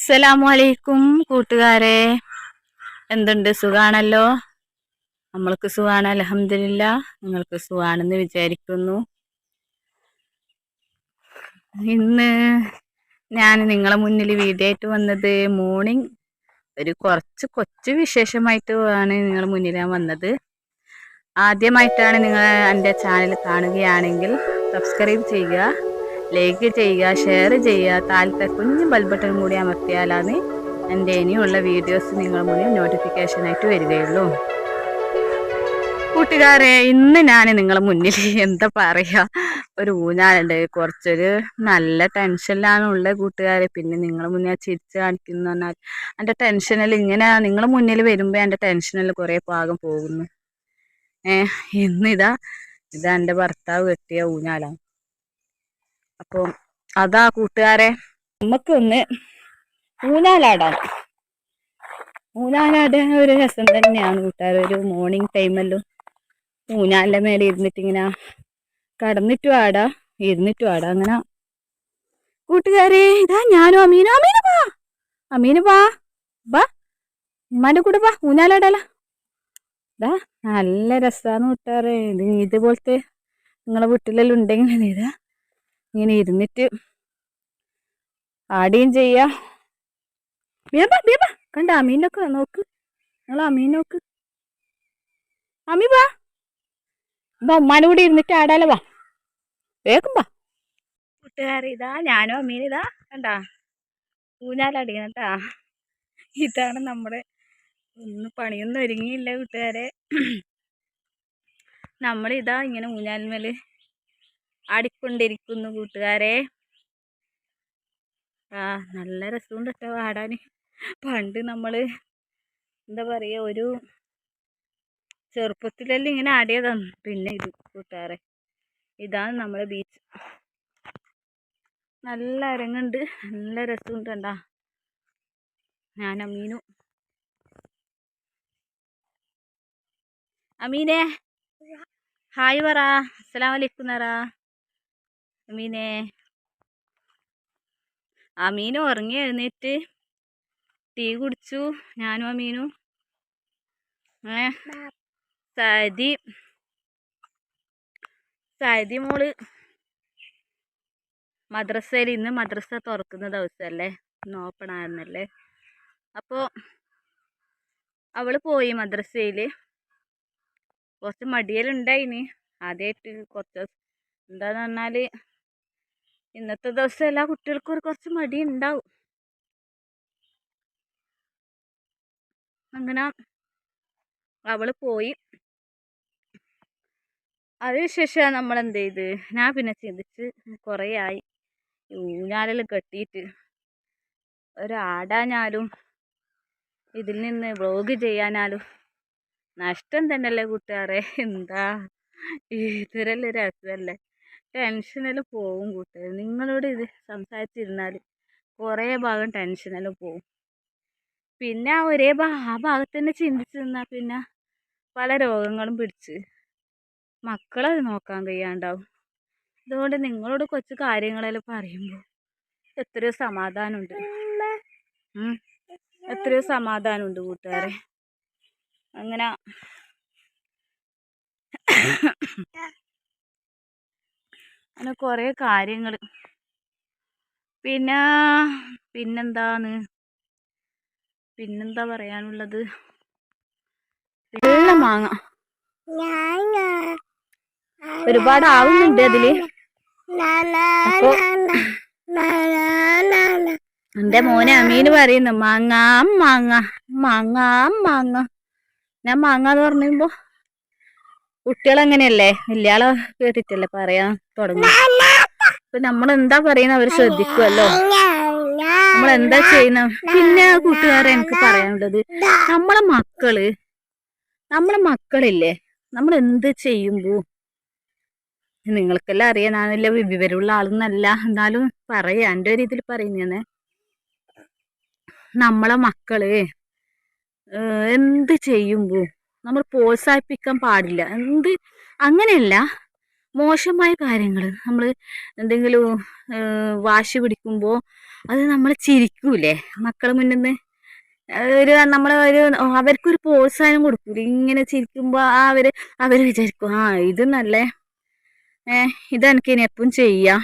അസ്സലാമു അലൈക്കും കൂട്ടുകാരെ. എന്തുണ്ട്? സുഖാണല്ലോ? നമ്മൾക്ക് സുഖാണ് അലഹമില്ല നിങ്ങൾക്ക് സുഖാണെന്ന് വിചാരിക്കുന്നു. ഇന്ന് ഞാൻ നിങ്ങളെ മുന്നിൽ വീഡിയോ ആയിട്ട് വന്നത് മോർണിംഗ് ഒരു കുറച്ച് കൊച്ചു വിശേഷമായിട്ട് ആണ് നിങ്ങളുടെ മുന്നിൽ ഞാൻ വന്നത്. ആദ്യമായിട്ടാണ് നിങ്ങൾ എന്റെ ചാനൽ കാണുകയാണെങ്കിൽ സബ്സ്ക്രൈബ് ചെയ്യുക. ലൈക്ക് ചെയ്യുക ഷെയർ ചെയ്യുക താഴത്തെ കുഞ്ഞു ബൾബട്ടൺ കൂടി അമർത്തിയാലാണ് എന്റെ ഇനിയുള്ള വീഡിയോസ് നിങ്ങൾ മുന്നിൽ നോട്ടിഫിക്കേഷനായിട്ട് വരികയുള്ളൂ. കൂട്ടുകാരെ ഇന്ന് ഞാൻ നിങ്ങളെ മുന്നിൽ എന്താ പറയുക ഒരു ഊഞ്ഞാലുണ്ട്. കുറച്ചൊരു നല്ല ടെൻഷനിലാണ് ഉള്ളത് കൂട്ടുകാരെ. പിന്നെ നിങ്ങളെ മുന്നിൽ ചിരിച്ച് കാണിക്കുന്നു പറഞ്ഞാൽ എന്റെ ടെൻഷനിൽ ഇങ്ങനെ നിങ്ങളെ മുന്നിൽ വരുമ്പോൾ എന്റെ ടെൻഷനിൽ കുറേ പാകം പോകുന്നു. ഏഹ് ഇന്നിതാ ഇതാ എന്റെ ഭർത്താവ് കെട്ടിയ ഊഞ്ഞാലാണ് അപ്പോൾ അതാ കൂട്ടുകാരെ. നമുക്കൊന്ന് ഊഞ്ഞാലാടാം. ഊഞ്ഞാലാടാൻ ഒരു രസം തന്നെയാണ് കൂട്ടുകാർ ഒരു മോർണിംഗ് ടൈമല്ലോ ഊഞ്ഞാലിന്റെ മേലെ ഇരുന്നിട്ട് ഇങ്ങനെ കടന്നിട്ടും ആടാ ഇരുന്നിട്ടും ആടാ അങ്ങനെ കൂട്ടുകാരെ ഇതാ ഞാനും അമീനും. അമീന വാ. അമീന വാ. വാ. ഉമ്മാന്റെ കൂടെ വാ. ഊഞ്ഞാലാടാല. ഇതാ നല്ല രസമാണ് കൂട്ടുകാരെ. ഇത് ഇതുപോലത്തെ നിങ്ങളെ വീട്ടിലെല്ലാം ഉണ്ടെങ്കിൽ ഇതാ ഇങ്ങനെ ഇരുന്നിട്ട് ആടുകയും ചെയ്യാ. കണ്ട അമീനൊക്കെ നോക്ക്. നിങ്ങൾ അമീൻ നോക്ക്. അമി വാ. വാ ഉമ്മാനും കൂടി ഇരുന്നിട്ട് ആടാലോ വാ. വേഗം വാ. കൂട്ടുകാരി ഇതാ ഞാനും അമീൻ ഇതാ കണ്ടാ? ഊഞ്ഞാലടിക്കണം കേട്ടാ. ഇതാണ് നമ്മുടെ ഒന്ന് പണിയൊന്നും ഒരുങ്ങിയില്ല കൂട്ടുകാരെ. നമ്മളിതാ ഇങ്ങനെ ഊഞ്ഞാലിന്മേൽ ആടിക്കൊണ്ടിരിക്കുന്നു കൂട്ടുകാരെ. ആ നല്ല രസമുണ്ട് കേട്ടോ ആടാൻ പണ്ട് നമ്മൾ എന്താ പറയുക ഒരു ചെറുപ്പത്തിലെല്ലാം ഇങ്ങനെ ആടിയതാണ് പിന്നെ ഇത് കൂട്ടുകാരെ ഇതാണ് നമ്മളെ ബീച്ച് നല്ല അരങ്ങുണ്ട് നല്ല രസമുണ്ട് കണ്ടാ. ഞാൻ അമീനു അമീനെ ഹായ് പറ. അസ്സലാം വലൈക്കും നറ അമീനെ മീൻ ഉറങ്ങി എഴുന്നേറ്റ് ടീ കുടിച്ചു. ഞാനും അമീനും ഏ സതി സതി മോൾ മദ്രസയിൽ ഇന്ന് മദ്രസ തുറക്കുന്ന ദിവസമല്ലേ ഇന്ന് ഓപ്പൺ ആയിരുന്നല്ലേ? അപ്പോൾ അവൾ പോയി മദ്രസയിൽ കുറച്ച് മടിയലുണ്ടായിന്. ആദ്യമായിട്ട് കുറച്ച് എന്താന്ന് പറഞ്ഞാൽ ഇന്നത്തെ ദിവസം എല്ലാ കുട്ടികൾക്കും ഒരു കുറച്ച് മടി ഉണ്ടാവും അങ്ങനെ അവൾ പോയി. അതിനുശേഷം നമ്മൾ എന്ത് ചെയ്ത്? ഞാൻ പിന്നെ ചിന്തിച്ച് കുറേ ആയി. ഊഞ്ഞാലും കെട്ടിയിട്ട് ഒരാടാനാലും ഇതിൽ നിന്ന് വ്ളോഗ് ചെയ്യാനാലും. നഷ്ടം തന്നെയല്ലേ കൂട്ടുകാരെ? എന്താ? ഇതൊരല്ലേ രസമല്ലേ? ടെൻഷനെല്ലാം പോവും കൂട്ടുകാർ. നിങ്ങളോട് ഇത് സംസാരിച്ചിരുന്നാൽ കുറേ ഭാഗം ടെൻഷനെല്ലാം പോവും. പിന്നെ ഒരേ ആ ഭാഗത്ത് തന്നെ ചിന്തിച്ച് നിന്നാൽ പിന്നെ പല രോഗങ്ങളും പിടിച്ച് മക്കളെ നോക്കാൻ കഴിയാണ്ടാവും. അതുകൊണ്ട് നിങ്ങളോട് കുറച്ച് കാര്യങ്ങളെല്ലാം പറയുമ്പോൾ എത്രയോ സമാധാനമുണ്ട്. എത്രയോ സമാധാനമുണ്ട് കൂട്ടുകാരെ. അങ്ങനെ അങ്ങനെ കുറേ കാര്യങ്ങൾ പിന്നെ പിന്നെന്താന്ന് പിന്നെന്താ പറയാനുള്ളത്? വെള്ള മാങ്ങ. ഒരുപാട് ആവുന്നുണ്ട് അതിൽ. എന്റെ മോനെ അമീന് പറയുന്നു മാങ്ങാം മാങ്ങ മാങ്ങാം മാങ്ങ. ഞാൻ മാങ്ങ എന്ന് പറയുമ്പോ കുട്ടികളങ്ങനെയല്ലേ? വലിയാളെ കേട്ടിട്ടല്ലേ പറയാ തുടങ്ങും അപ്പൊ നമ്മളെന്താ പറയുന്ന അവർ ശ്രദ്ധിക്കുമല്ലോ നമ്മളെന്താ ചെയ്യുന്ന? പിന്നെ കൂട്ടുകാരെ എനിക്ക് പറയാനുള്ളത് നമ്മളെ മക്കൾ നമ്മളെ മക്കളില്ലേ? നമ്മൾ എന്ത് ചെയ്യുമ്പോ? നിങ്ങൾക്കെല്ലാം അറിയാം ഞാനില്ല വിവരമുള്ള ആളൊന്നല്ല. എന്നാലും പറയാ എന്റെ ഒരു ഇതിൽ നമ്മളെ മക്കൾ എന്ത് ചെയ്യുമ്പോ? നമ്മൾ പ്രോത്സാഹിപ്പിക്കാൻ പാടില്ല. എന്ത് അങ്ങനെയല്ല മോശമായ കാര്യങ്ങൾ നമ്മൾ എന്തെങ്കിലും വാശി പിടിക്കുമ്പോൾ അത് നമ്മൾ ചിരിക്കൂലേ? മക്കളെ മുന്നിൽ നിന്ന് ഒരു നമ്മൾ ഒരു അവർക്കൊരു പ്രോത്സാഹനം കൊടുക്കൂലേ? ഇങ്ങനെ ചിരിക്കുമ്പോൾ ആ അവർ അവർ വിചാരിക്കും ആ ഇത് നല്ല ഇതെനിക്ക് ഇനി എപ്പം ചെയ്യാം.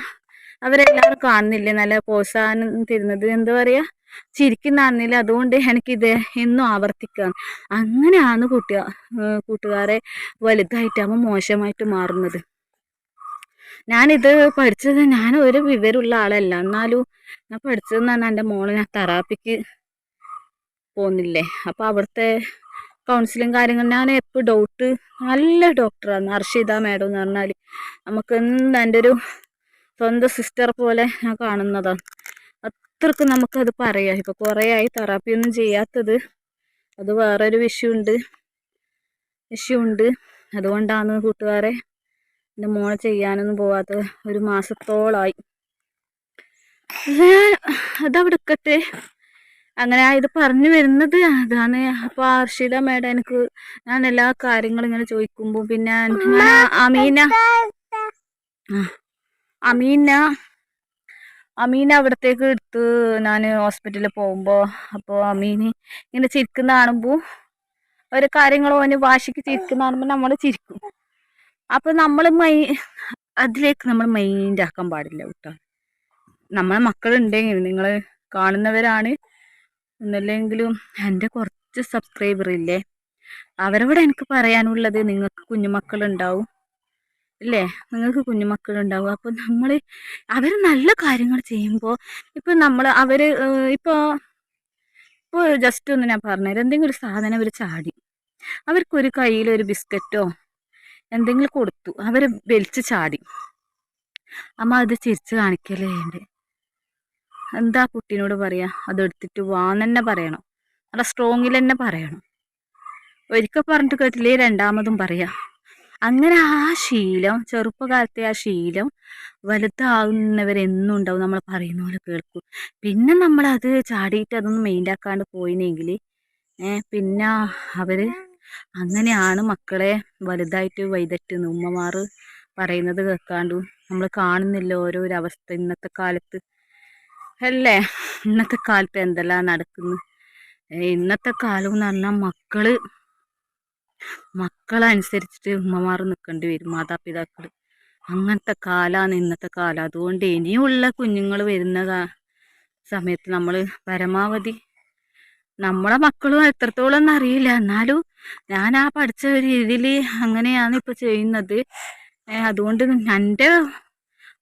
അവരെല്ലാവരും കാണുന്നില്ലേ? നല്ല പ്രോത്സാഹനം തരുന്നത്. എന്താ പറയുക ചിരിക്കുന്നതാണെന്നില്ല അതുകൊണ്ട് എനിക്കിത് എന്നും ആവർത്തിക്കാം. അങ്ങനെയാണ് കൂട്ടുക കൂട്ടുകാരെ വലുതായിട്ടാകുമ്പോൾ മോശമായിട്ട് മാറുന്നത്. ഞാനിത് പഠിച്ചത് ഞാൻ ഒരു വിവരമുള്ള ആളല്ല. എന്നാലും ഞാൻ പഠിച്ചതെന്ന് പറഞ്ഞാൽ എന്റെ മോളെ ഞാൻ തെറാപ്പിക്ക് പോകുന്നില്ലേ അപ്പോൾ അവിടുത്തെ കൗൺസിലിങ് കാര്യങ്ങൾ ഞാൻ എപ്പോൾ ഡൗട്ട് നല്ല ഡോക്ടറാണ് അർഷിത മാഡം എന്ന് പറഞ്ഞാൽ നമുക്ക് എന്താ എന്റെ ഒരു സ്വന്തം സിസ്റ്റർ പോലെ ഞാൻ കാണുന്നതാണ് അത്രയ്ക്ക് നമുക്കത് പറയാം. ഇപ്പോൾ കുറേ ആയി തെറാപ്പി ഒന്നും ചെയ്യാത്തത്. അത് വേറൊരു വിഷയമുണ്ട് വിഷയമുണ്ട് അതുകൊണ്ടാണ് കൂട്ടുകാരെ എന്റെ മോളെ ചെയ്യാനൊന്നും പോവാത്ത ഒരു മാസത്തോളായി. അതവിടെ ഇക്കട്ടെ അങ്ങനെ ഇത് പറഞ്ഞു വരുന്നത് അതാണ്. അപ്പൊ അർഷിത മേഡം എനിക്ക് ഞാൻ എല്ലാ കാര്യങ്ങളും ഇങ്ങനെ ചോദിക്കുമ്പോൾ പിന്നെ അമീന അമീന അമീന അവിടത്തേക്ക് എടുത്ത് ഞാൻ ഹോസ്പിറ്റലിൽ പോകുമ്പോൾ അപ്പോൾ അമീന് ഇങ്ങനെ ചിരിക്കുന്ന കാണുമ്പോൾ ഓരോ കാര്യങ്ങൾ അവന് വാശിക്ക് ചിരിക്കുന്ന കാണുമ്പോൾ നമ്മൾ ചിരിക്കും. അപ്പോൾ നമ്മൾ മൈ അതിലേക്ക് നമ്മൾ മൈൻഡ് ആക്കാൻ പാടില്ല കേട്ടോ. നമ്മളെ മക്കളുണ്ടെങ്കിൽ നിങ്ങൾ കാണുന്നവരാണ് എന്നല്ലെങ്കിലും എന്റെ കുറച്ച് സബ്സ്ക്രൈബർ ഇല്ലേ? അവരോട് എനിക്ക് പറയാനുള്ളത് നിങ്ങൾക്ക് കുഞ്ഞുമക്കളുണ്ടാവും. ഇല്ലേ നിങ്ങൾക്ക് കുഞ്ഞുമക്കളുണ്ടാവും. അപ്പോൾ നമ്മൾ അവർ നല്ല കാര്യങ്ങൾ ചെയ്യുമ്പോൾ ഇപ്പോൾ നമ്മൾ അവർ ഇപ്പോൾ ഇപ്പോൾ ജസ്റ്റ് ഒന്ന് ഞാൻ പറഞ്ഞുതരാം. എന്തെങ്കിലും ഒരു സാധനം അവർ ചാടി. അവർക്കൊരു കയ്യിൽ ഒരു ബിസ്ക്കറ്റോ എന്തെങ്കിലും കൊടുത്തു. അവർ വലിച്ച് ചാടി. അമ്മ അത് ചിരിച്ചു കാണിക്കല്ലേ ഉണ്ട് എന്താ കുട്ടീനോട് പറയാ? അതെടുത്തിട്ട് വാന്നെന്നെ പറയണം. നല്ല സ്ട്രോങ്ങിൽ തന്നെ പറയണം. ഒരിക്കൽ പറഞ്ഞിട്ട് കേട്ടില്ലേ? രണ്ടാമതും പറയാ. അങ്ങനെ ആ ശീലം ചെറുപ്പകാലത്തെ ആ ശീലം വലുതാകുന്നവരെന്നും ഉണ്ടാവും നമ്മൾ പറയുന്ന പോലെ കേൾക്കും. പിന്നെ നമ്മളത് ചാടിയിട്ട് അതൊന്നും മെയിന്റാക്കാണ്ട് പോയിനെങ്കിൽ പിന്നെ അവർ അങ്ങനെയാണ് മക്കളെ വലുതായിട്ട് വൈദറ്റുന്നു ഉമ്മമാർ പറയുന്നത് കേൾക്കാണ്ടും നമ്മൾ കാണുന്നില്ല ഓരോരവസ്ഥ ഇന്നത്തെ കാലത്ത് അല്ലേ? ഇന്നത്തെ കാലത്ത് എന്തെല്ലാം നടക്കുന്നു? ഇന്നത്തെ കാലം എന്ന് പറഞ്ഞാൽ മക്കൾ മക്കളനുസരിച്ചിട്ട് ഉമ്മമാർ നിൽക്കേണ്ടി വരും മാതാപിതാക്കൾ അങ്ങനത്തെ കാലാണ് ഇന്നത്തെ കാലം. അതുകൊണ്ട് ഇനിയുള്ള കുഞ്ഞുങ്ങൾ വരുന്ന സമയത്ത് നമ്മൾ പരമാവധി നമ്മളെ മക്കളും എത്രത്തോളം എന്നറിയില്ല എന്നാലും ഞാൻ ആ പഠിച്ച ഒരു രീതിയിൽ അങ്ങനെയാണ് ഇപ്പോൾ ചെയ്യുന്നത്. അതുകൊണ്ട് എന്റെ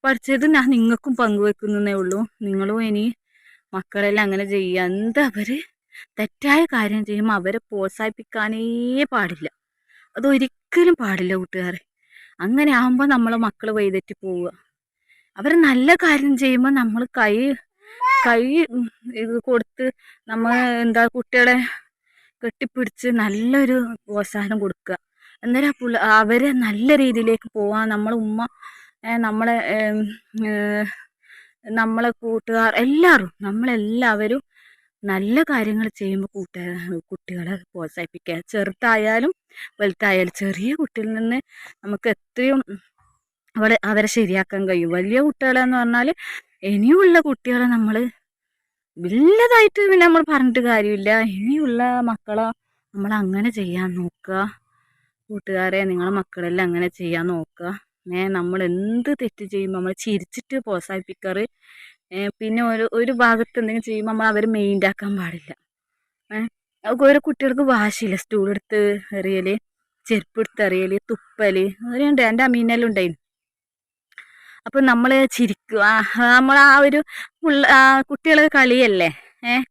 പഠിച്ചത് ഞാൻ നിങ്ങൾക്കും പങ്കുവെക്കുന്നേ ഉള്ളൂ. നിങ്ങളും ഇനി മക്കളെല്ലാം അങ്ങനെ ചെയ്യുക. എന്താ അവർ തെറ്റായ കാര്യം ചെയ്യുമ്പോൾ അവരെ പ്രോത്സാഹിപ്പിക്കാനേ പാടില്ല. അതൊരിക്കലും പാടില്ല കൂട്ടുകാരെ. അങ്ങനെ ആകുമ്പോൾ നമ്മളെ മക്കൾ വൈതെറ്റി പോവുക. അവർ നല്ല കാര്യം ചെയ്യുമ്പോൾ നമ്മൾ കൈ കൈ ഇത് കൊടുത്ത് നമ്മൾ എന്താ കുട്ടികളെ കെട്ടിപ്പിടിച്ച് നല്ലൊരു പ്രോത്സാഹനം കൊടുക്കുക. എന്നാലും ആ പുള്ള അവരെ നല്ല രീതിയിലേക്ക് പോവാൻ നമ്മളെ ഉമ്മ നമ്മളെ നമ്മളെ കൂട്ടുകാർ എല്ലാവരും നമ്മളെല്ലാവരും നല്ല കാര്യങ്ങൾ ചെയ്യുമ്പോൾ കൂട്ട കുട്ടികളെ പ്രോത്സാഹിപ്പിക്കുക ചെറുതായാലും വലുതായാലും ചെറിയ കുട്ടിയിൽ നിന്ന് നമുക്ക് എത്രയും അവളെ അവരെ ശരിയാക്കാൻ കഴിയും. വലിയ കുട്ടികളെന്ന് പറഞ്ഞാൽ ഇനിയുള്ള കുട്ടികളെ നമ്മൾ വലുതായിട്ട് പിന്നെ നമ്മൾ പറഞ്ഞിട്ട് കാര്യമില്ല. ഇനിയുള്ള മക്കളെ നമ്മൾ അങ്ങനെ ചെയ്യാൻ നോക്കുക. കൂട്ടുകാരെ നിങ്ങളെ മക്കളെല്ലാം അങ്ങനെ ചെയ്യാൻ നോക്കുക. ഏ നമ്മൾ എന്ത് തെറ്റ് ചെയ്യുമ്പോൾ നമ്മൾ ചിരിച്ചിട്ട് പ്രോത്സാഹിപ്പിക്കാറ് പിന്നെ ഒരു ഒരു ഭാഗത്ത് എന്തെങ്കിലും ചെയ്യുമ്പോൾ നമ്മൾ അവർ മെയിൻഡാക്കാൻ പാടില്ല. ഏഹ് ഓരോ കുട്ടികൾക്ക് വാശിയില്ല? സ്റ്റൂൾ എടുത്ത് എറിയൽ ചെരുപ്പ് എടുത്ത് എറിയൽ തുപ്പൽ അങ്ങനെയുണ്ട് എന്റെ അമീനെല്ലാം ഉണ്ടായിരുന്നു അപ്പം നമ്മൾ ചിരിക്കുക നമ്മൾ ആ ഒരു കുട്ടികളെ കളിയല്ലേ? ഏഹ്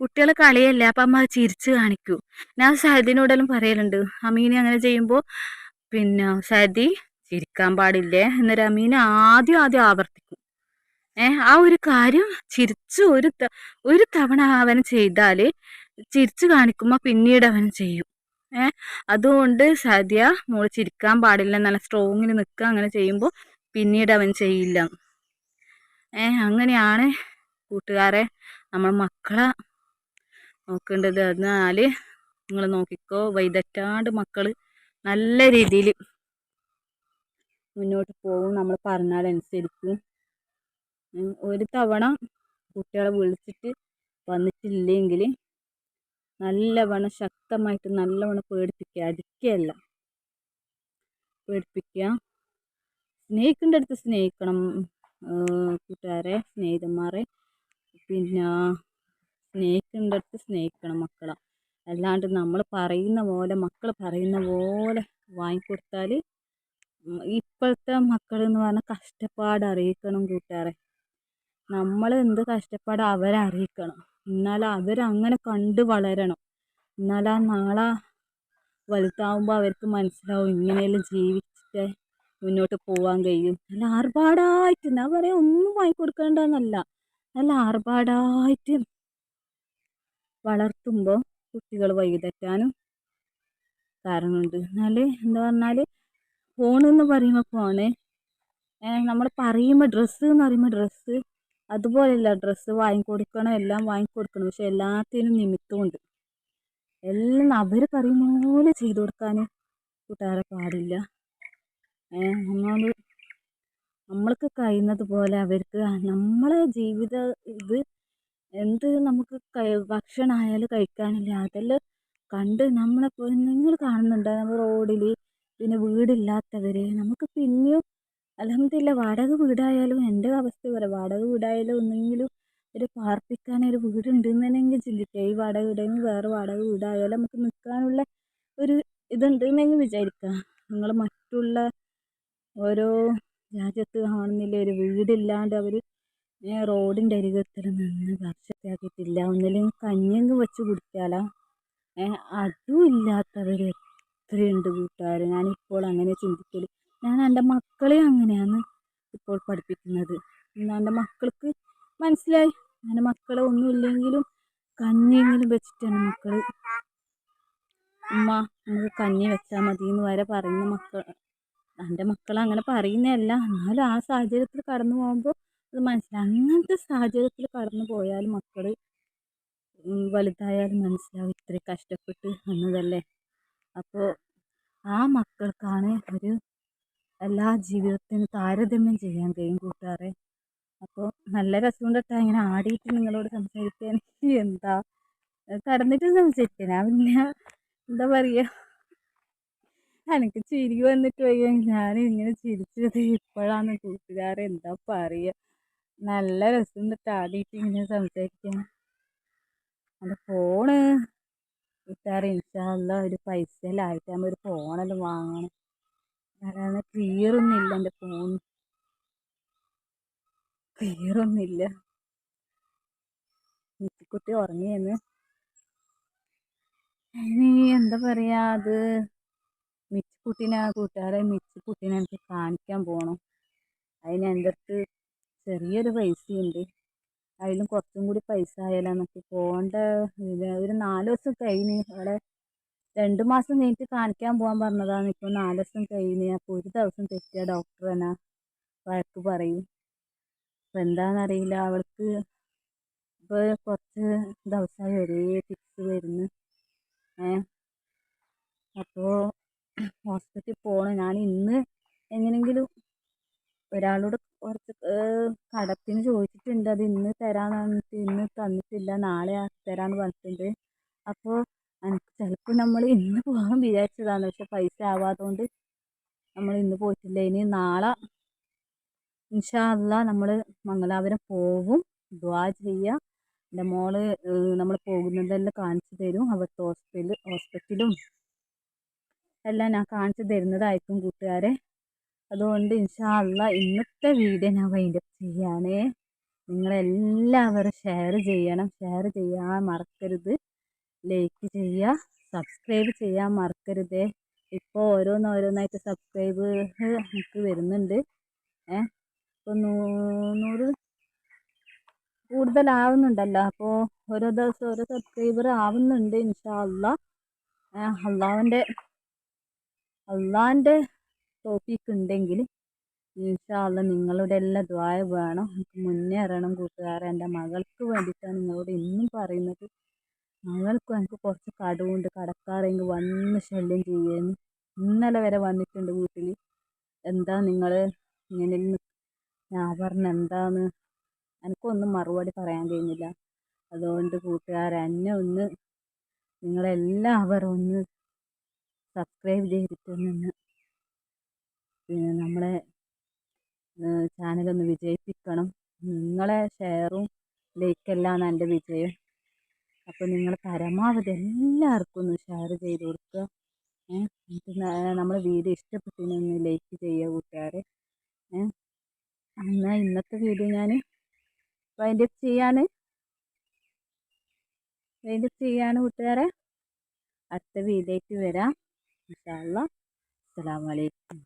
കുട്ടികളെ കളിയല്ലേ? അപ്പം അമ്മ ചിരിച്ച് കാണിക്കൂ. ഞാൻ സഹദിനോടെല്ലാം പറയലുണ്ട്. അമീനെ അങ്ങനെ ചെയ്യുമ്പോൾ പിന്നെ സഹദി ചിരിക്കാൻ പാടില്ലേ? എന്നൊരു അമീന ആദ്യം ആദ്യം ആവർത്തിക്കും. ആ ഒരു കാര്യം ചിരിച്ചു ഒരു ഒരു തവണ അവൻ ചെയ്താൽ ചിരിച്ചു കാണിക്കുമ്പോൾ പിന്നീട് അവൻ ചെയ്യും. ഏഹ് അതുകൊണ്ട് സദ്യ മോൾ ചിരിക്കാൻ പാടില്ല നല്ല സ്ട്രോങ്ങിൽ നിൽക്കുക അങ്ങനെ ചെയ്യുമ്പോൾ പിന്നീട് അവൻ ചെയ്യില്ല. ഏഹ് അങ്ങനെയാണ് കൂട്ടുകാരെ നമ്മൾ മക്കളെ നോക്കേണ്ടത്. എന്നാൽ നിങ്ങൾ നോക്കിക്കോ വൈതറ്റാണ്ട് മക്കൾ നല്ല രീതിയിൽ മുന്നോട്ട് പോകും. നമ്മൾ പറഞ്ഞാലനുസരിക്കും ഒരു തവണ കുട്ടികളെ വിളിച്ചിട്ട് വന്നിട്ടില്ലെങ്കിൽ നല്ലവണ്ണം ശക്തമായിട്ട് നല്ലവണ്ണം പേടിപ്പിക്കുക. അടിക്കുകയല്ല പേടിപ്പിക്കുക. സ്നേഹിക്കേണ്ട അടുത്ത് സ്നേഹിക്കണം കൂട്ടുകാരെ സ്നേഹിതന്മാരെ. പിന്നെ സ്നേഹിക്കേണ്ട അടുത്ത് സ്നേഹിക്കണം മക്കളെ. അല്ലാണ്ട് നമ്മൾ പറയുന്ന പോലെ മക്കൾ പറയുന്ന പോലെ വാങ്ങിക്കൊടുത്താൽ ഇപ്പോഴത്തെ മക്കൾ എന്ന് പറഞ്ഞാൽ കഷ്ടപ്പാട് അറിയിക്കണം കൂട്ടുകാരെ. നമ്മൾ എന്ത് കഷ്ടപ്പാട് അറിയിക്കണം എന്നാൽ അവരങ്ങനെ കണ്ട് വളരണം. എന്നാലാ നാളെ വലുതാവുമ്പോൾ അവർക്ക് മനസ്സിലാവും ഇങ്ങനെയെല്ലാം ജീവിച്ചിട്ട് മുന്നോട്ട് പോകാൻ കഴിയും. നല്ല ആർഭാടായിട്ട് ഞാൻ പറയാം ഒന്നും വാങ്ങിക്കൊടുക്കേണ്ടെന്നല്ല. നല്ല ആർഭാടായിട്ട് വളർത്തുമ്പോൾ കുട്ടികൾ വഴിതെറ്റാനും കാരണമുണ്ട്. എന്നാൽ എന്താ പറഞ്ഞാൽ ഫോണെന്ന് പറയുമ്പോൾ ഫോണ്. നമ്മൾ പറയുമ്പോൾ ഡ്രസ്സ് എന്ന് പറയുമ്പോൾ ഡ്രസ്സ് അതുപോലെയല്ല ഡ്രസ്സ് വാങ്ങിക്കൊടുക്കണം എല്ലാം വാങ്ങിക്കൊടുക്കണം. പക്ഷെ എല്ലാത്തിനും നിമിത്തമുണ്ട്. എല്ലാം അവർ പറയുന്ന പോലെ ചെയ്തു കൊടുക്കാൻ കൂട്ടുകാരെ പാടില്ല. നമ്മൾ നമ്മൾക്ക് കഴിയുന്നത് പോലെ അവർക്ക് നമ്മളെ ജീവിത ഇത് എന്ത് നമുക്ക് ഭക്ഷണമായാലും കഴിക്കാനില്ല. അതെല്ലാം കണ്ട് നമ്മളെ നിങ്ങൾ കാണുന്നുണ്ട്. നമ്മൾ റോഡിൽ പിന്നെ വീടില്ലാത്തവർ നമുക്ക് പിന്നെയും അലഹമില്ല വാടക വീടായാലും എന്റെ അവസ്ഥ പറയാം വാടക വീടായാലും ഒന്നെങ്കിലും ഒരു പാർപ്പിക്കാൻ ഒരു വീടുണ്ടെന്ന് തന്നെയെങ്കിൽ ചിന്തിക്കുക. ഈ വാടക വീടെങ്കിൽ വേറെ വാടക വീടായാലും നമുക്ക് നിൽക്കാനുള്ള ഒരു ഇതുണ്ടെന്നെങ്കിൽ വിചാരിക്കുക. നിങ്ങൾ മറ്റുള്ള ഓരോ രാജ്യത്ത് കാണുന്നില്ല ഒരു വീടില്ലാണ്ട് അവർ റോഡിന്റെ അരികത്തിൽ നിന്ന് ഭക്ഷ്യത്താക്കിയിട്ടില്ല ഒന്നില്ലെങ്കിൽ കഞ്ഞിയെങ്കിൽ വെച്ച് കുടിക്കാല. അതും ഇല്ലാത്തവർ എത്രയുണ്ട് കൂട്ടുകാർ ഞാനിപ്പോൾ അങ്ങനെ ചിന്തിക്കൽ ഞാൻ എന്റെ മക്കളെ അങ്ങനെയാണ് ഇപ്പോൾ പഠിപ്പിക്കുന്നത്. എന്നാൽ എന്റെ മക്കൾക്ക് മനസ്സിലായി. എന്റെ മക്കളെ ഒന്നുമില്ലെങ്കിലും കഞ്ഞിയെങ്കിലും വെച്ചിട്ടാണ് മക്കൾ ഉമ്മ നമുക്ക് കഞ്ഞി വെച്ചാൽ മതി എന്ന് വരെ പറയുന്ന മക്കൾ എന്റെ മക്കൾ അങ്ങനെ പറയുന്നതല്ല. എന്നാലും ആ സാഹചര്യത്തിൽ കടന്നു പോകുമ്പോൾ അത് മനസ്സിലാവും അങ്ങനത്തെ സാഹചര്യത്തിൽ കടന്നു പോയാൽ മക്കൾ വലുതായാലും മനസ്സിലാവും ഇത്രയും കഷ്ടപ്പെട്ട് എന്നതല്ലേ അപ്പോൾ ആ മക്കൾക്കാണ് ഒരു എല്ലാ ജീവിതത്തിനും താരതമ്യം ചെയ്യാൻ കഴിയും കൂട്ടുകാരെ. അപ്പോൾ നല്ല രസം കേട്ടോ ഇങ്ങനെ ആടിയിട്ട് നിങ്ങളോട് സംസാരിക്കാൻ. എന്താ? കടന്നിട്ട് സംസാരിക്കാൻ ഞാൻ പിന്നെ എന്താ പറയുക എനിക്ക് ചിരി വന്നിട്ട് വയ്യ. ഞാൻ ഇങ്ങനെ ചിരിച്ചത് ഇപ്പോഴാണ് കൂട്ടുകാരെ എന്താ പറയുക നല്ല രസം തൊട്ട് ആടിയിട്ട് ഇങ്ങനെ സംസാരിക്കാൻ. അത് ഫോണ്. കൂട്ടുകാരെ ഇൻഷാല്ല ഒരു പൈസ നമ്മൾ ഒരു ഫോണെല്ലാം വാങ്ങണം. കാരണം ക്ലിയർ ഒന്നും ഇല്ല എന്റെ ഫോൺ ക്ലിയർ ഒന്നുമില്ല. ഉറങ്ങിയെന്ന്. ഇനി എന്താ പറയാ അത് മിച്ചിക്കുട്ടീനെ ആ കൂട്ടുകാരെ മിച്ചിക്കുട്ടീനെ എനിക്ക് കാണിക്കാൻ പോകണം അതിന് എന്റെ അടുത്ത് ചെറിയൊരു പൈസയുണ്ട്. അതിലും കുറച്ചും കൂടി പൈസ ആയാലാണ് നമുക്ക് പോകേണ്ട ഒരു നാല് ദിവസം കഴിഞ്ഞ് അവിടെ രണ്ട് മാസം കഴിഞ്ഞിട്ട് കാണിക്കാൻ പോകാൻ പറഞ്ഞതാണ്. ഇപ്പോൾ നാല് ദിവസം കഴിഞ്ഞ്. അപ്പോൾ ഒരു ദിവസം തെറ്റിയ ഡോക്ടർ തന്നെ വഴക്ക് പറയും. അപ്പോൾ എന്താണെന്നറിയില്ല അവൾക്ക് ഇപ്പോൾ കുറച്ച് ദിവസമായി ഒരേ ഫിക്സ് വരുന്നു. ഏ? അപ്പോൾ ഹോസ്പിറ്റലിൽ പോകണം ഞാൻ ഇന്ന് എങ്ങനെങ്കിലും ഒരാളോട് കുറച്ച് കടത്തിന് ചോദിച്ചിട്ടുണ്ട്. അത് ഇന്ന് തരാമെന്ന് പറഞ്ഞിട്ട് ഇന്ന് തന്നിട്ടില്ല. നാളെ തരാന്ന് പറഞ്ഞിട്ടുണ്ട്. അപ്പോൾ ചിലപ്പോൾ നമ്മൾ ഇന്ന് പോകാൻ വിചാരിച്ചതാണ്. പക്ഷെ പൈസ ആവാത്തതുകൊണ്ട് നമ്മൾ ഇന്ന് പോയിട്ടില്ല. ഇനി നാളെ ഇൻഷാല്ല നമ്മൾ മംഗലാപുരം പോകും. ദ്വാ ചെയ്യുക എന്റെ മോൾ നമ്മൾ പോകുന്നതെല്ലാം കാണിച്ചു തരും. അവിടുത്തെ ഹോസ്പിറ്റൽ ഹോസ്പിറ്റലും എല്ലാം ഞാൻ കാണിച്ചു തരുന്നതായിരിക്കും കൂട്ടുകാരെ. അതുകൊണ്ട് ഇൻഷാല്ല ഇന്നത്തെ വീഡിയോ ഞാൻ വൈൻഡപ്പ് ചെയ്യാനേ നിങ്ങളെല്ലാവരും ഷെയർ ചെയ്യണം. ഷെയർ ചെയ്യാൻ മറക്കരുത്. ലൈക്ക് ചെയ്യുക സബ്സ്ക്രൈബ് ചെയ്യാൻ മറക്കരുത്. ഇപ്പോൾ ഓരോന്നോരോന്നായിട്ട് സബ്സ്ക്രൈബ് നമുക്ക് വരുന്നുണ്ട്. ഏ ഇപ്പോൾ നൂറ് കൂടുതലാവുന്നുണ്ടല്ലോ. അപ്പോൾ ഓരോ ദിവസം ഓരോ സബ്സ്ക്രൈബർ ആവുന്നുണ്ട് ഇൻഷാ അല്ലാ അള്ളാന്റെ അള്ളാഹിന്റെ ടോപ്പിക് ഉണ്ടെങ്കിൽ ഇൻഷാ അല്ലാ നിങ്ങളുടെ എല്ലാ ദ്വായ വേണം. മുന്നേ മുന്നേറണം കൂട്ടുകാരെ. എന്റെ മകൾക്ക് വേണ്ടിയിട്ടാണ് നിങ്ങളോട് ഇന്നും പറയുന്നത്. മകൾക്കും എനിക്ക് കുറച്ച് കടമുണ്ട് കടക്കാരെങ്കിൽ വന്ന് ശല്യം ചെയ്യുന്നു ഇന്നലെ വരെ വന്നിട്ടുണ്ട് വീട്ടിൽ എന്താ നിങ്ങൾ ഇങ്ങനെ ഞാൻ പറഞ്ഞ എന്താന്ന്? എനിക്കൊന്നും മറുപടി പറയാൻ കഴിയുന്നില്ല അതുകൊണ്ട് കൂട്ടുകാരെ എന്നെ ഒന്ന് നിങ്ങളെല്ലാവരും ഒന്ന് സബ്സ്ക്രൈബ് ചെയ്തിട്ടൊന്ന് പിന്നെ നമ്മളെ ചാനലൊന്ന് വിജയിപ്പിക്കണം. നിങ്ങളെ ഷെയറും ലൈക്കെല്ലാം എന്റെ വിജയം. അപ്പോൾ നിങ്ങൾ പരമാവധി എല്ലാവർക്കും ഒന്ന് ഷെയർ ചെയ്ത് കൊടുക്കുക. നമ്മുടെ വീഡിയോ ഇഷ്ടപ്പെട്ടിനൊന്ന് ലൈക്ക് ചെയ്യുക കൂട്ടുകാരെ. ഏഹ് എന്നാൽ ഇന്നത്തെ വീഡിയോ ഞാൻ വൈൻഡപ്പ് ചെയ്യാണ്. വൈൻഡപ്പ് ചെയ്യാണ് കൂട്ടുകാരെ. അടുത്ത വീഡിയോയ്ക്ക് വരാം. ഇൻഷാ അസ്സാം വലൈക്കും